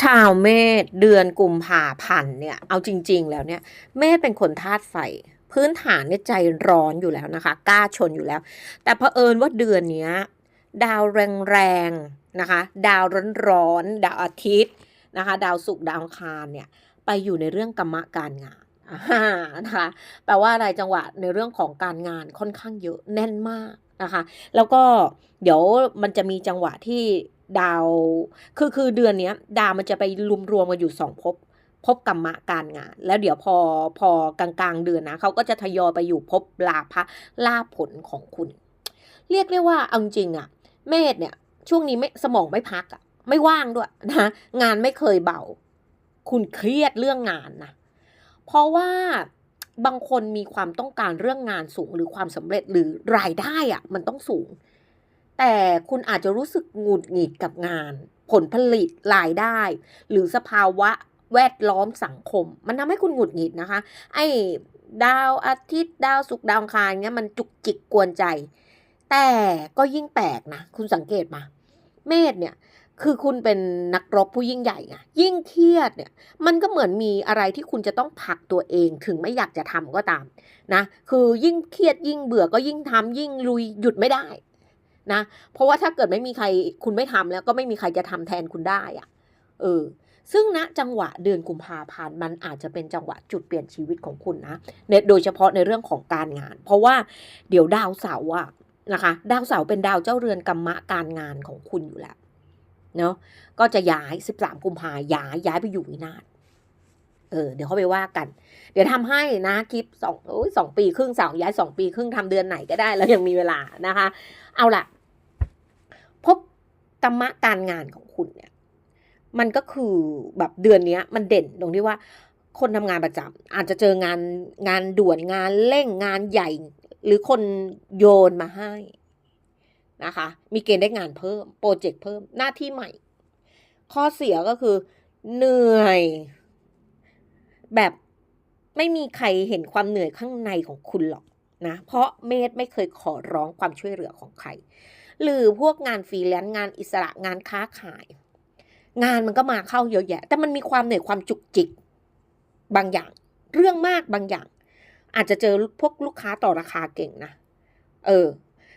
ชาวเมษเดือนกุมภาพันธ์เนี่ยเอาจริง ๆ แล้วเนี่ยเมษเป็นคนธาตุไฟ พื้นฐานเนี่ยใจร้อนอยู่แล้วนะคะกล้าชนอยู่แล้ว แต่เผอิญว่าเดือนเนี้ยดาวแรงๆนะคะ ดาวร้อนๆดาวอาทิตย์นะคะ ดาวศุกร์ดาวคารเนี่ยไปอยู่ในเรื่องกรรมการงานนะคะแปลว่าอะไรจังหวะในเรื่องของการงานค่อนข้างเยอะแน่นมากนะคะ แล้วก็เดี๋ยวมันจะมีจังหวะที่ ดาว คือคือเดือนเนี้ย ดาวมันจะไปรวมรวมกันอยู่สองภพภพกรรมะการงาน แล้วเดี๋ยวพอพอกลางกลางๆเดือนนะเขาก็จะทยอยไปอยู่ภพลาภะลาผลของคุณ เรียกได้ว่าเอาจริงอะเมษเนี่ย ช่วงนี้ไม่สมองไม่พักอะไม่ว่างด้วยนะงานไม่เคยเบา คุณเครียดเรื่องงานนะเพราะว่าบางคนมีความต้องการเรื่องงานสูงหรือความสำเร็จหรือรายได้อะมันต้องสูง แต่คุณอาจจะรู้สึกหงุดหงิดกับงาน ผลผลิตรายได้ หรือสภาวะแวดล้อมสังคม มันทำให้คุณหงุดหงิดนะคะ ไอ้ดาวอาทิตย์ ดาวศุกร์ดาวคารเงี้ยมันจุกจิกกวนใจ แต่ก็ยิ่งแปลกนะ คุณสังเกตมา เมษเนี่ยคือคุณเป็นนักรบผู้ยิ่งใหญ่ไงยิ่งเครียดเนี่ย มันก็เหมือนมีอะไรที่คุณจะต้องผลักตัวเองถึงไม่อยากจะทำก็ตามนะ คือยิ่งเครียดยิ่งเบื่อก็ยิ่งทำยิ่งลุยหยุดไม่ได้ นะ เพราะว่าถ้าเกิดไม่มีใครคุณไม่ทำแล้วก็ไม่มีใครจะทำแทนคุณได้อะเออ ซึ่งณจังหวะเดือนกุมภาพันธ์มันอาจจะเป็นจังหวะจุดเปลี่ยนชีวิตของคุณนะในโดยเฉพาะในเรื่องของการงาน เพราะว่าเดี๋ยวดาวเสาร์อะนะคะ ดาวเสาร์เป็นดาวเจ้าเรือนกรรมะการงานของคุณอยู่แล้วเนาะก็จะย้าย 13 กุมภาย้ายย้ายไปอยู่วินาศเออ เดี๋ยวเขาไปว่ากัน เดี๋ยวทำให้นะคลิปสองโอ้ยสองปีครึ่งสาวย้ายสองปีครึ่งทำเดือนไหนก็ได้ แล้วยังมีเวลานะคะ เอาล่ะ กรรมะการงานของคุณเนี่ย มันก็คือแบบเดือนนี้มันเด่นตรงที่ว่า คนทำงานประจำอาจจะเจองานงานด่วนงานเร่งงานใหญ่ หรือคนโยนมาให้นะคะ มีเกณฑ์ได้งานเพิ่ม โปรเจกต์เพิ่มหน้าที่ใหม่ ข้อเสียก็คือ เหนื่อย แบบไม่มีใครเห็นความเหนื่อยข้างในของคุณหรอกนะ เพราะเมธไม่เคยขอร้องความช่วยเหลือของใคร หรือพวกงานฟรีแลนซ์งานอิสระงานค้าขาย งานมันก็มาเข้าเยอะแยะ แต่มันมีความเหนื่อยความจุกจิก บางอย่าง เรื่องมากบางอย่าง อาจจะเจอพวกลูกค้าต่อราคาเก่งนะเออ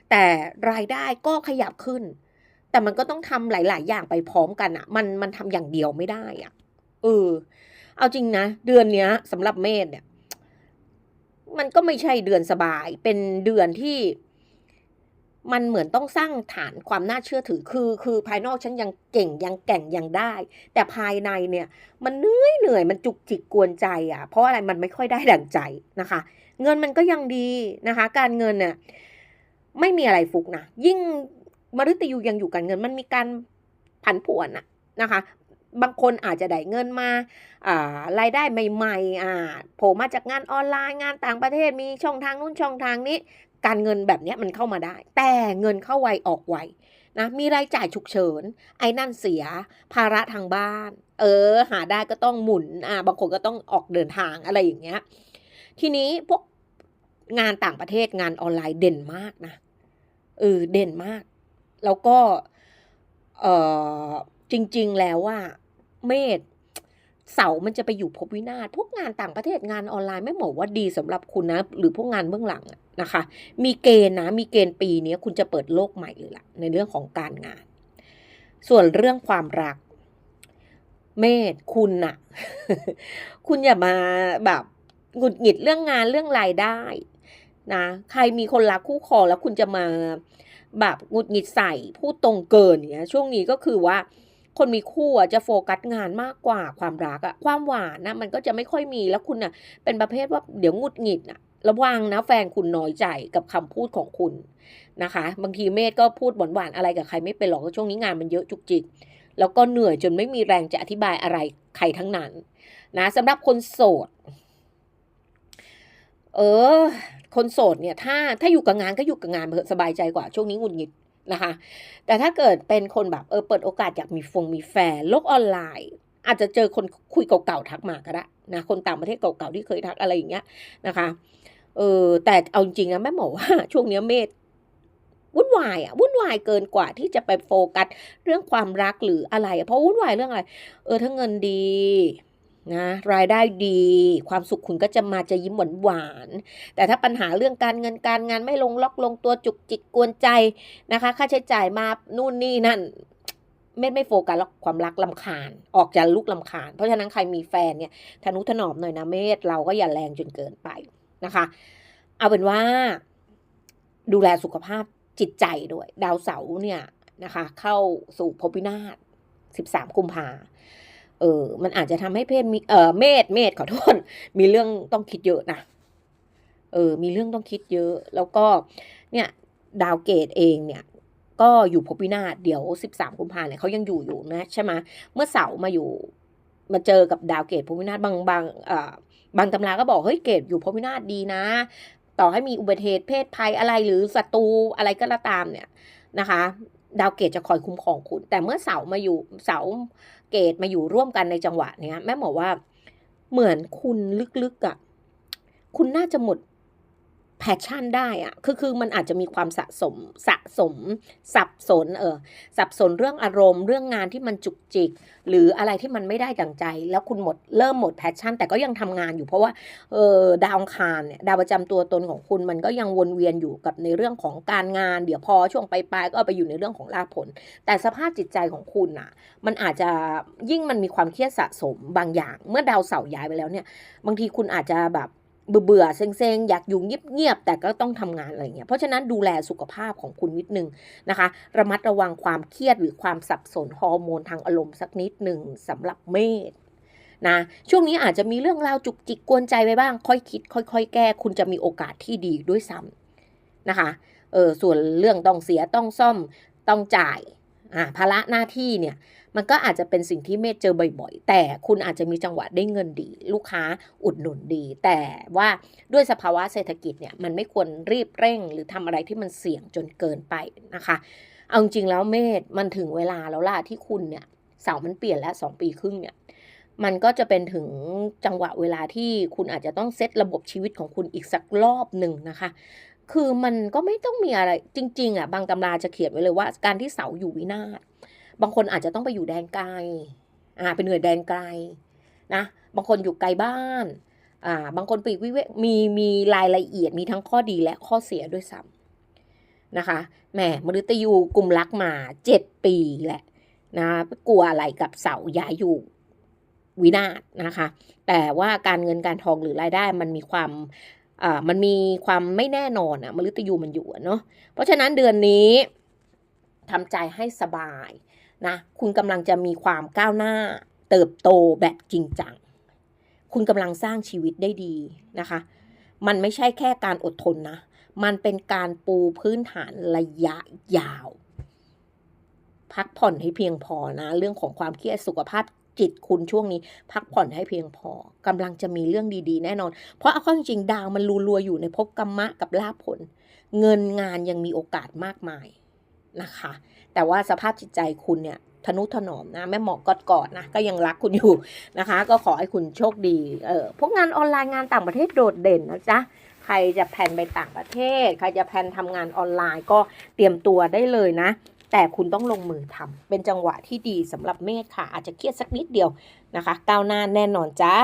แต่รายได้ก็ขยับขึ้น แต่มันก็ต้องทำหลาย ๆ อย่างไปพร้อมกันอะมันมันทำอย่างเดียวไม่ได้อะเออ เอาจริงนะ เดือนเนี้ยสำหรับเมษเนี่ย มันก็ไม่ใช่เดือนสบาย เป็นเดือนที่ มันเหมือนต้องสร้างฐานความน่าเชื่อถือคือ คือภายนอกฉันยังเก่งยังแก่งยังได้ แต่ภายในเนี่ย มันเหนื่อยเหนื่อยมันจุกจิกกวนใจอะ่ะ เพราะอะไรมันไม่ค่อยได้ดั่งใจนะคะ เงินมันก็ยังดีนะคะ การเงินเนี่ยไม่มีอะไรฟุกนะยิ่งมฤตยูยังอยู่การเงิน มันมีการผันผวนอะนะคะ บางคนอาจจะได้เงินมาอ่ารายได้ใหม่ๆอ่าโผล่มาจากงานออนไลน์งานต่างประเทศมีช่องทางนู้นช่องทางนี้ การเงินแบบนี้มันเข้ามาได้ แต่เงินเข้าไวออกไวนะมีรายจ่ายฉุกเฉิน ไอ้นั่นเสีย ภาระทางบ้าน เออ หาได้ก็ต้องหมุนอ่าบางคนก็ต้องออกเดินทางอะไรอย่างเงี้ย ทีนี้พวกงานต่างประเทศงานออนไลน์เด่นมากนะเออเด่นมาก แล้วก็เออจริง ๆ แล้วว่าเมษเสามันจะไปอยู่ภพวินาศพวกงานต่างประเทศงานออนไลน์ไม่บอกว่าดีสำหรับคุณนะ หรือพวกงานเบื้องหลังอะ นะคะ มีเกณฑ์นะ มีเกณฑ์ปีนี้คุณจะเปิดโลกใหม่เลยล่ะ ในเรื่องของการงาน ส่วนเรื่องความรัก เมษคุณน่ะ คุณอย่ามาแบบหงุดหงิดเรื่องงานเรื่องรายได้นะใครมีคนรักคู่ครองแล้วคุณจะมาแบบหงุดหงิดใส่พูดตรงเกินเงี้ย ช่วงนี้ก็คือว่า คนมีคู่จะโฟกัสงานมากกว่าความรักอะความหวานนะมันก็จะไม่ค่อยมีแล้วคุณอะเป็นประเภทว่าเดี๋ยวหงุดหงิดอะ ระวังนะแฟนคุณน้อยใจกับคำพูดของคุณนะคะ บางทีเมธก็พูดหวานๆอะไรกับใครไม่เป็นหรอกช่วงนี้งานมันเยอะจุกจิกแล้วก็เหนื่อยจนไม่มีแรงจะอธิบายอะไรใครทั้งนั้นนะสำหรับคนโสด เออ คนโสดเนี่ย ถ้าถ้าอยู่กับงานก็อยู่กับงานเถอสบายใจกว่าช่วงนี้หงุดหงิดนะคะ แต่ถ้าเกิดเป็นคนแบบเออเปิดโอกาสอยากมีฟงมีแฟนโลกออนไลน์ อาจจะเจอคนคุยเก่าๆทักมาก็ได้นะคนต่างประเทศเก่าๆที่เคยทักอะไรอย่างเงี้ยนะคะ เออแต่เอาจริงนะแม่หมอว่าช่วงเนี้ยเมษวุ่นวายอะวุ่นวายเกินกว่าที่จะไปโฟกัสเรื่องความรักหรืออะไร เพราะวุ่นวายเรื่องอะไร เออถ้าเงินดีนะรายได้ดี ความสุขคุณก็จะมาจะยิ้มหวานหวานแต่ถ้าปัญหาเรื่องการเงินการงานไม่ลงล็อกลงตัวจุกจิกกวนใจนะคะ ค่าใช้จ่ายมานู่นนี่นั่นไม่ไม่โฟกัสความรักลำคาญ ออกจากลูกลำคาญ เพราะฉะนั้นใครมีแฟนเนี่ยทนุถนอมหน่อยนะเมธเราก็อย่าแรงจนเกินไป นะคะ เอาเป็นว่าดูแลสุขภาพจิตใจด้วย ดาวเสาร์เนี่ยนะคะ เข้าสู่ภพวินาศ13กุมภาเออ มันอาจจะทำให้เพศมีเออเมษเมษขอโทษ มีเรื่องต้องคิดเยอะนะ เออ มีเรื่องต้องคิดเยอะ แล้วก็ เนี่ย ดาวเกตเองเนี่ย ก็อยู่ภพวินาศเดี๋ยว 13กุมภาเนี่ยเขายังอยู่อยู่นะใช่ไหมเมื่อเสาร์มาอยู่ มาเจอกับดาวเกตภพวินาศบางบางเอ่อ บางตำราก็บอกเฮ้ยเกตอยู่ภพวินาศดีนะ ต่อให้มีอุบัติเหตุเพศภัยอะไรหรือศัตรูอะไรก็แล้วตามเนี่ยนะคะ ดาวเกตจะคอยคุ้มครองคุณ แต่เมื่อเสามาอยู่เสาเกตมาอยู่ร่วมกันในจังหวะเนี้ยแม่บอกว่าเหมือนคุณลึกๆอะ่ะคุณน่าจะหมด แพชชั่นได้อะคือคือมันอาจจะมีความสะสมสะสม สับสนเออสับสนเรื่องอารมณ์ เรื่องงานที่มันจุกจิก หรืออะไรที่มันไม่ได้ดังใจ แล้วคุณหมดเริ่มหมดแพชชั่น แต่ก็ยังทำงานอยู่เพราะว่าเออดาวคารเนี่ยดาวประจำตัวตนของคุณมันก็ยังวนเวียนอยู่กับในเรื่องของการงาน เดี๋ยวพอช่วงปลายๆก็ไปอยู่ในเรื่องของลาผล แต่สภาพจิตใจของคุณน่ะมันอาจจะยิ่งมันมีความเครียดสะสมบางอย่าง เมื่อดาวเสาร์ย้ายไปแล้วเนี่ย บางทีคุณอาจจะแบบ เบื่อเซ็งๆ อยากอยู่เงียบๆ แต่ก็ต้องทำงานอะไรเงี้ย เพราะฉะนั้นดูแลสุขภาพของคุณนิดนึงนะคะ ระมัดระวังความเครียดหรือความสับสนฮอร์โมนทางอารมณ์สักนิดหนึ่งสำหรับเมษนะช่วงนี้อาจจะมีเรื่องราวจุกจิกกวนใจไปบ้าง ค่อยคิด ค่อย ๆ แก้ คุณจะมีโอกาสที่ดีด้วยซ้ำนะคะ เออส่วนเรื่องต้องเสียต้องซ่อมต้องจ่าย อ่าภาระหน้าที่เนี่ยมันก็อาจจะเป็นสิ่งที่เมธเจอบ่อยๆ แต่คุณอาจจะมีจังหวะได้เงินดี ลูกค้าอุดหนุนดี แต่ว่าด้วยสภาวะเศรษฐกิจเนี่ยมันไม่ควรรีบเร่ง หรือทำอะไรที่มันเสี่ยงจนเกินไปนะคะเอาจริงแล้วเมธมันถึงเวลาแล้วล่ะที่คุณเนี่ยเสามันเปลี่ยนแล้วสองปีครึ่งเนี่ยมันก็จะเป็นถึงจังหวะเวลาที่คุณอาจจะต้องเซตระบบชีวิตของคุณอีกสักรอบหนึ่งนะคะ คือมันก็ไม่ต้องมีอะไรจริง ๆ อะ บางตำราจะเขียนไว้เลยว่า การที่เสาอยู่วินาศบางคนอาจจะต้องไปอยู่แดนไกลอ่าเป็นเหนื่อยแดนไกลนะบางคนอยู่ไกลบ้านอ่าบางคนปีกวิเวกมีมีรายละเอียดมีทั้งข้อดีและข้อเสียด้วยซ้ำนะคะแหมมฤตยูกลุ่มรักมาเจ็ดปีแหละนะกลัวอะไรกับเสาย้ายอยู่วินาศนะคะ แต่ว่าการเงินการทองหรือรายได้มันมีความ มันมีความไม่แน่นอนอะมฤตยูมันอยู่เนาะเพราะฉะนั้นเดือนนี้ทำใจให้สบายนะคุณกำลังจะมีความก้าวหน้า เติบโตแบบจริงจัง คุณกำลังสร้างชีวิตได้ดีนะคะ มันไม่ใช่แค่การอดทนนะ มันเป็นการปูพื้นฐานระยะยาว พักผ่อนให้เพียงพอนะ เรื่องของความเครียดสุขภาพ จิตคุณช่วงนี้ พักผ่อนให้เพียงพอกำลังจะมีเรื่องดีๆ แน่นอน เพราะเอาเข้าจริงดาวมันรัวๆอยู่ในภพกรรมะกับลาภผล เงินงานยังมีโอกาสมากมายนะคะ แต่ว่าสภาพจิตใจคุณเนี่ยทนุถนอมนะแม่หมอกอดกอดนะก็ยังรักคุณอยู่นะคะ ก็ขอให้คุณโชคดีเออพวกงานออนไลน์งานต่างประเทศโดดเด่นนะจ๊ะใครจะแพนไปต่างประเทศ ใครจะแพนทำงานออนไลน์ก็เตรียมตัวได้เลยนะ แต่คุณต้องลงมือทำเป็นจังหวะที่ดีสำหรับเมษค่ะ อาจจะเครียดสักนิดเดียวนะคะ ก้าวหน้าแน่นอนจ้า